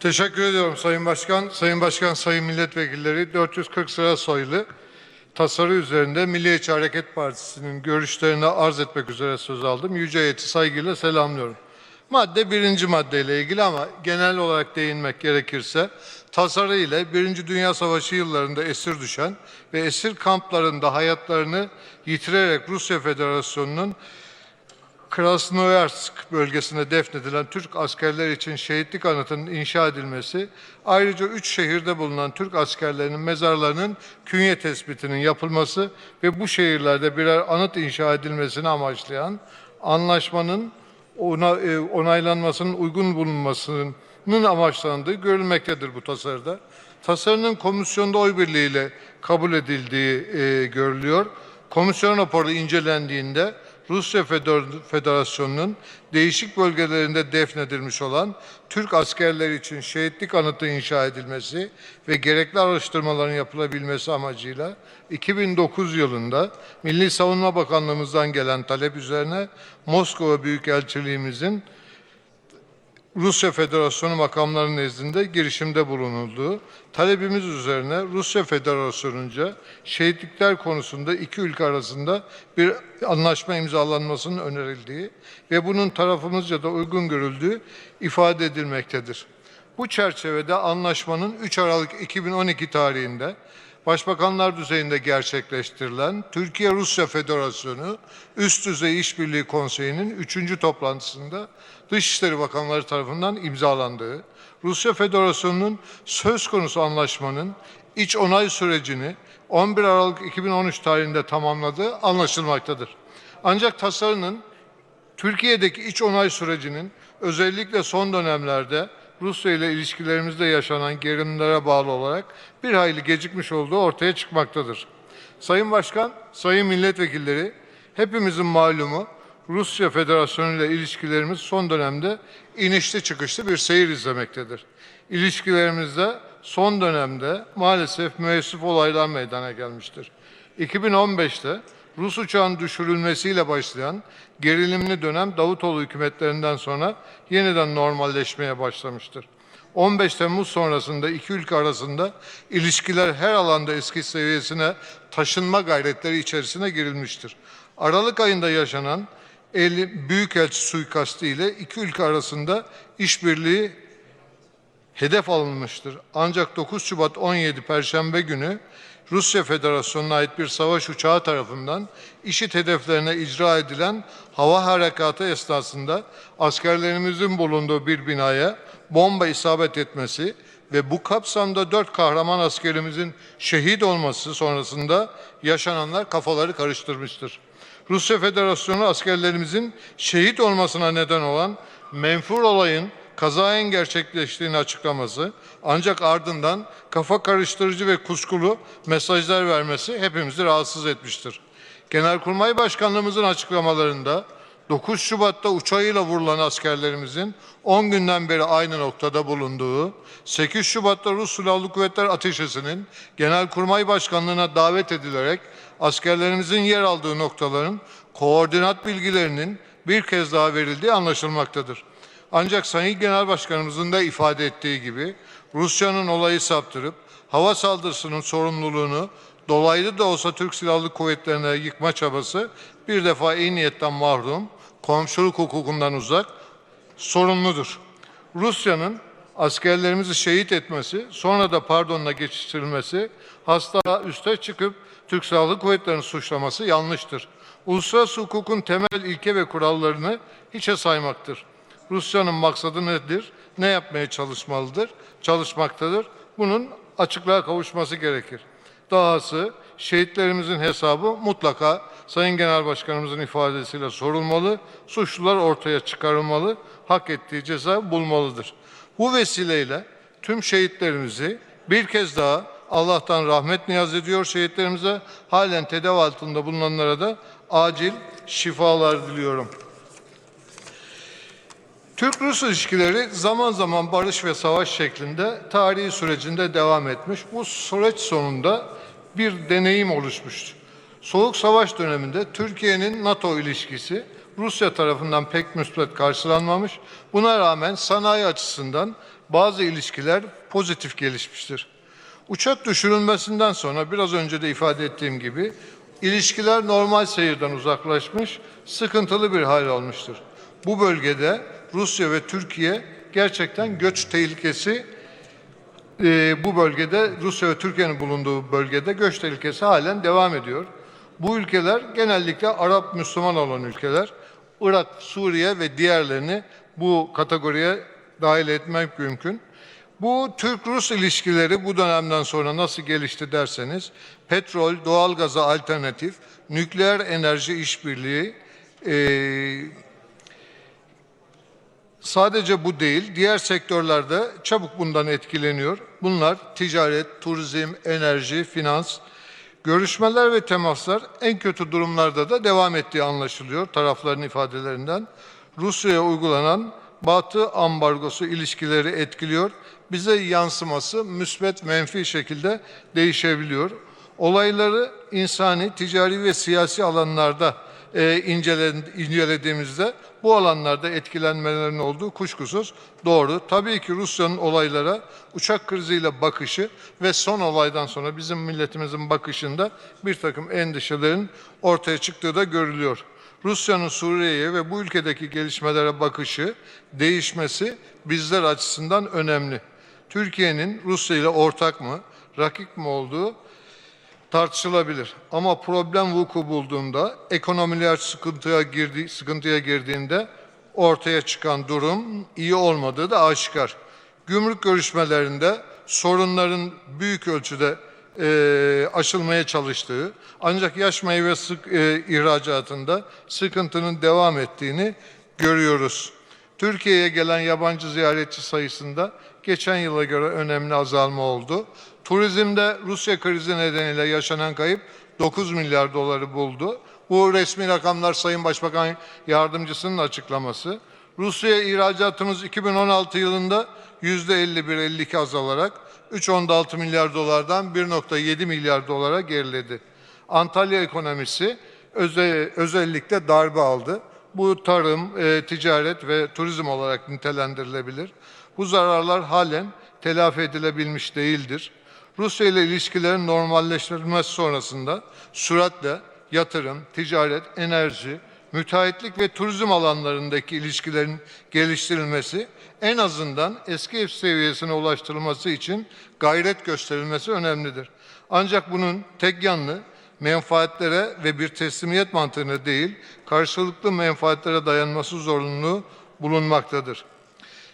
Teşekkür ediyorum Sayın Başkan. Sayın Başkan, Sayın Milletvekilleri 440 sıra soylu tasarı üzerinde Milliyetçi Hareket Partisi'nin görüşlerini arz etmek üzere söz aldım. Yüce heyeti saygıyla selamlıyorum. Madde birinci maddeyle ilgili ama genel olarak değinmek gerekirse tasarı ile Birinci Dünya Savaşı yıllarında esir düşen ve esir kamplarında hayatlarını yitirerek Rusya Federasyonu'nun Krasnoyarsk bölgesinde defnedilen Türk askerler için şehitlik anıtının inşa edilmesi, ayrıca üç şehirde bulunan Türk askerlerinin mezarlarının künye tespitinin yapılması ve bu şehirlerde birer anıt inşa edilmesini amaçlayan anlaşmanın ona, e, onaylanmasının uygun bulunmasının amaçlandığı görülmektedir bu tasarıda. Tasarının komisyonda oy birliğiyle kabul edildiği e, görülüyor. Komisyon raporu incelendiğinde Rusya Feder- Federasyonu'nun değişik bölgelerinde defnedilmiş olan Türk askerleri için şehitlik anıtı inşa edilmesi ve gerekli araştırmaların yapılabilmesi amacıyla 2009 yılında Milli Savunma Bakanlığımızdan gelen talep üzerine Moskova Büyükelçiliğimizin Rusya Federasyonu makamları nezdinde girişimde bulunulduğu talebimiz üzerine Rusya Federasyonu'nca şehitlikler konusunda iki ülke arasında bir anlaşma imzalanmasının önerildiği ve bunun tarafımızca da uygun görüldüğü ifade edilmektedir. Bu çerçevede anlaşmanın 3 Aralık 2012 tarihinde Başbakanlar düzeyinde gerçekleştirilen Türkiye-Rusya Federasyonu Üst Düzey İşbirliği Konseyi'nin 3. toplantısında Dışişleri Bakanları tarafından imzalandığı, Rusya Federasyonu'nun söz konusu anlaşmanın iç onay sürecini 11 Aralık 2013 tarihinde tamamladığı anlaşılmaktadır. Ancak tasarının Türkiye'deki iç onay sürecinin özellikle son dönemlerde Rusya ile ilişkilerimizde yaşanan gerilimlere bağlı olarak bir hayli gecikmiş olduğu ortaya çıkmaktadır. Sayın Başkan, Sayın Milletvekilleri, hepimizin malumu Rusya Federasyonu ile ilişkilerimiz son dönemde inişli çıkışlı bir seyir izlemektedir. İlişkilerimizde son dönemde maalesef müessif olaylar meydana gelmiştir. 2015'te Rus uçağın düşürülmesiyle başlayan gerilimli dönem Davutoğlu hükümetlerinden sonra yeniden normalleşmeye başlamıştır. 15 Temmuz sonrasında iki ülke arasında ilişkiler her alanda eski seviyesine taşınma gayretleri içerisine girilmiştir. Aralık ayında yaşanan el, Büyükelçi suikastı ile iki ülke arasında işbirliği hedef alınmıştır. Ancak 9 Şubat 17 Perşembe günü Rusya Federasyonu'na ait bir savaş uçağı tarafından IŞİD hedeflerine icra edilen hava harekatı esnasında askerlerimizin bulunduğu bir binaya bomba isabet etmesi ve bu kapsamda dört kahraman askerimizin şehit olması sonrasında yaşananlar kafaları karıştırmıştır. Rusya Federasyonu askerlerimizin şehit olmasına neden olan menfur olayın kazayen gerçekleştiğini açıklaması ancak ardından kafa karıştırıcı ve kuşkulu mesajlar vermesi hepimizi rahatsız etmiştir. Genelkurmay Başkanlığımızın açıklamalarında 9 Şubat'ta uçağıyla vurulan askerlerimizin 10 günden beri aynı noktada bulunduğu, 8 Şubat'ta Rus Silahlı Kuvvetler Ateşesi'nin Genelkurmay Başkanlığı'na davet edilerek askerlerimizin yer aldığı noktaların koordinat bilgilerinin bir kez daha verildiği anlaşılmaktadır. Ancak Sayın Genel Başkanımızın da ifade ettiği gibi Rusya'nın olayı saptırıp hava saldırısının sorumluluğunu dolaylı da olsa Türk Silahlı Kuvvetleri'ne yıkma çabası bir defa iyi niyetten mahrum, komşuluk hukukundan uzak, sorumludur. Rusya'nın askerlerimizi şehit etmesi, sonra da pardonla geçiştirilmesi, hasta üste çıkıp Türk Silahlı Kuvvetleri'ni suçlaması yanlıştır. Uluslararası hukukun temel ilke ve kurallarını hiçe saymaktır. Rusya'nın maksadı nedir? Ne yapmaya çalışmalıdır? Çalışmaktadır. Bunun açıklığa kavuşması gerekir. Dahası şehitlerimizin hesabı mutlaka Sayın Genel Başkanımızın ifadesiyle sorulmalı, suçlular ortaya çıkarılmalı, hak ettiği ceza bulmalıdır. Bu vesileyle tüm şehitlerimizi bir kez daha Allah'tan rahmet niyaz ediyor şehitlerimize, halen tedavi altında bulunanlara da acil şifalar diliyorum. Türk-Rus ilişkileri zaman zaman barış ve savaş şeklinde tarihi sürecinde devam etmiş. Bu süreç sonunda bir deneyim oluşmuştu. Soğuk Savaş döneminde Türkiye'nin NATO ilişkisi Rusya tarafından pek müspet karşılanmamış. Buna rağmen sanayi açısından bazı ilişkiler pozitif gelişmiştir. Uçak düşürülmesinden sonra biraz önce de ifade ettiğim gibi ilişkiler normal seyirden uzaklaşmış, sıkıntılı bir hal almıştır. Bu bölgede Rusya ve Türkiye gerçekten göç tehlikesi e, bu bölgede Rusya ve Türkiye'nin bulunduğu bölgede göç tehlikesi halen devam ediyor. Bu ülkeler genellikle Arap Müslüman olan ülkeler. Irak, Suriye ve diğerlerini bu kategoriye dahil etmek mümkün. Bu Türk-Rus ilişkileri bu dönemden sonra nasıl gelişti derseniz petrol, doğalgaza alternatif, nükleer enerji işbirliği, e, Sadece bu değil, diğer sektörlerde çabuk bundan etkileniyor. Bunlar ticaret, turizm, enerji, finans. Görüşmeler ve temaslar en kötü durumlarda da devam ettiği anlaşılıyor tarafların ifadelerinden. Rusya'ya uygulanan Batı ambargosu ilişkileri etkiliyor. Bize yansıması müsbet menfi şekilde değişebiliyor. Olayları insani, ticari ve siyasi alanlarda e, incelediğimizde bu alanlarda etkilenmelerin olduğu kuşkusuz doğru. Tabii ki Rusya'nın olaylara uçak kriziyle bakışı ve son olaydan sonra bizim milletimizin bakışında bir takım endişelerin ortaya çıktığı da görülüyor. Rusya'nın Suriye'ye ve bu ülkedeki gelişmelere bakışı, değişmesi bizler açısından önemli. Türkiye'nin Rusya ile ortak mı, rakip mi olduğu tartışılabilir. Ama problem vuku bulduğunda, ekonomiler sıkıntıya girdi, sıkıntıya girdiğinde ortaya çıkan durum iyi olmadığı da aşikar. Gümrük görüşmelerinde sorunların büyük ölçüde e, aşılmaya çalıştığı, ancak yaş meyve sık, e, ihracatında sıkıntının devam ettiğini görüyoruz. Türkiye'ye gelen yabancı ziyaretçi sayısında geçen yıla göre önemli azalma oldu. Turizmde Rusya krizi nedeniyle yaşanan kayıp 9 milyar doları buldu. Bu resmi rakamlar Sayın Başbakan Yardımcısının açıklaması. Rusya'ya ihracatımız 2016 yılında %51-52 azalarak 3.16 milyar dolardan 1.7 milyar dolara geriledi. Antalya ekonomisi öze, özellikle darbe aldı. Bu tarım, e, ticaret ve turizm olarak nitelendirilebilir. Bu zararlar halen telafi edilebilmiş değildir. Rusya ile ilişkilerin normalleştirilmesi sonrasında süratle yatırım, ticaret, enerji, müteahhitlik ve turizm alanlarındaki ilişkilerin geliştirilmesi en azından eski seviyesine ulaştırılması için gayret gösterilmesi önemlidir. Ancak bunun tek yanlı menfaatlere ve bir teslimiyet mantığına değil, karşılıklı menfaatlere dayanması zorunluluğu bulunmaktadır.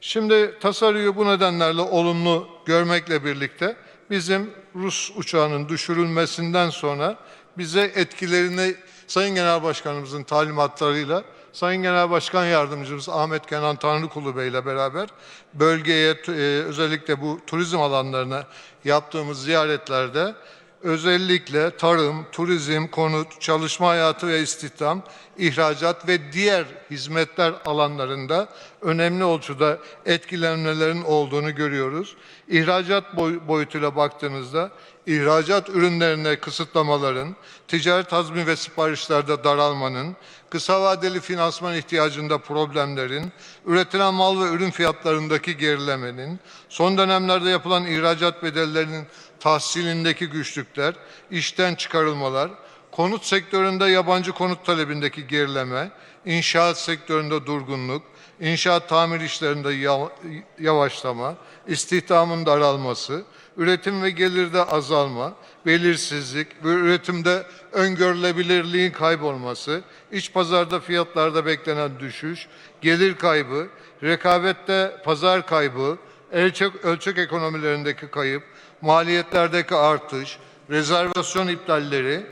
Şimdi tasarıyı bu nedenlerle olumlu görmekle birlikte bizim Rus uçağının düşürülmesinden sonra bize etkilerini Sayın Genel Başkanımızın talimatlarıyla Sayın Genel Başkan Yardımcımız Ahmet Kenan Tanrıkulu Bey ile beraber bölgeye e, özellikle bu turizm alanlarına yaptığımız ziyaretlerde özellikle tarım, turizm, konut, çalışma hayatı ve istihdam, ihracat ve diğer hizmetler alanlarında önemli ölçüde etkilenmelerin olduğunu görüyoruz. İhracat boy boyutuyla baktığınızda ihracat ürünlerine kısıtlamaların, ticaret hazmi ve siparişlerde daralmanın, kısa vadeli finansman ihtiyacında problemlerin, üretilen mal ve ürün fiyatlarındaki gerilemenin, son dönemlerde yapılan ihracat bedellerinin tahsilindeki güçlükler, işten çıkarılmalar, konut sektöründe yabancı konut talebindeki gerileme, inşaat sektöründe durgunluk, inşaat tamir işlerinde yavaşlama, istihdamın daralması, üretim ve gelirde azalma, belirsizlik ve üretimde öngörülebilirliğin kaybolması, iç pazarda fiyatlarda beklenen düşüş, gelir kaybı, rekabette pazar kaybı, ölçek, ölçek ekonomilerindeki kayıp, maliyetlerdeki artış, rezervasyon iptalleri,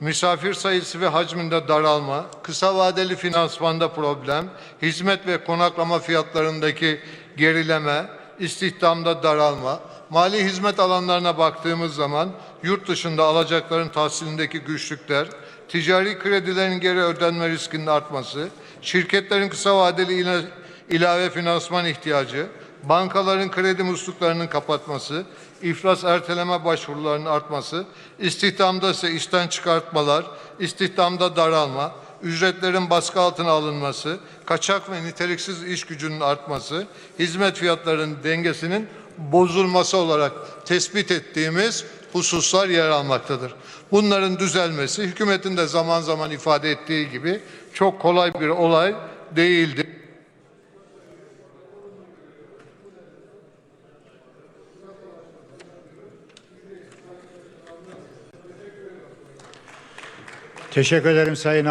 misafir sayısı ve hacminde daralma, kısa vadeli finansmanda problem, hizmet ve konaklama fiyatlarındaki gerileme, istihdamda daralma, mali hizmet alanlarına baktığımız zaman yurt dışında alacakların tahsilindeki güçlükler, ticari kredilerin geri ödenme riskinin artması, şirketlerin kısa vadeli ilave finansman ihtiyacı, bankaların kredi musluklarının kapatması, iflas erteleme başvurularının artması, istihdamda ise işten çıkartmalar, istihdamda daralma, ücretlerin baskı altına alınması, kaçak ve niteliksiz iş gücünün artması, hizmet fiyatlarının dengesinin bozulması olarak tespit ettiğimiz hususlar yer almaktadır. Bunların düzelmesi hükümetin de zaman zaman ifade ettiği gibi çok kolay bir olay değildir. Teşekkür ederim Sayın